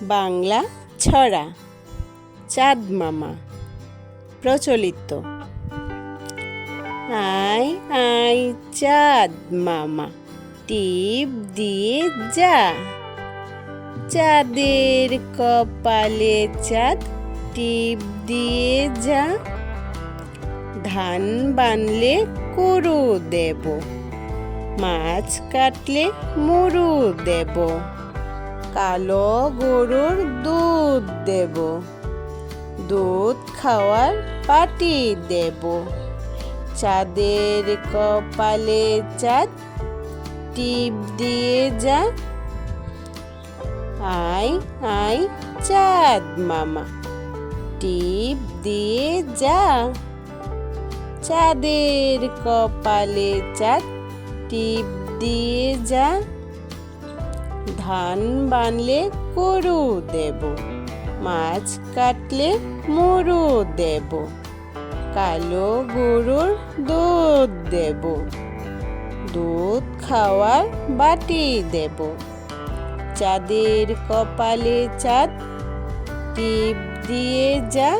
বাংলা ছড়া, চাঁদ মামা, প্রচলিত। আয় আয়, চাঁদ মামা, টিপ দিয়ে যা। চাঁদের কপালে চাঁদ, টিপ দিয়ে যা। ধান বানলে কুরু দেব, মাছ কাটলে মুরু দেব। কালো গরুর দুধ দেব। দুধ খাওয়ার পাটি দেব। চাঁদের কপালে চাঁদ, টিপ দিয়ে যা। আয় আয় চাঁদ মামা, টিপ দিয়ে যা। চাঁদের কপালে চাঁদ, টিপ দিয়ে যা। ধান বানলে গরু দেব, মাছ কাটলে মুরু দেব, কালো গরুর দুধ দেব, দুধ খাওয়ার বাটি দেব। চাঁদের কপালে চাঁদ, টিপ দিয়ে যা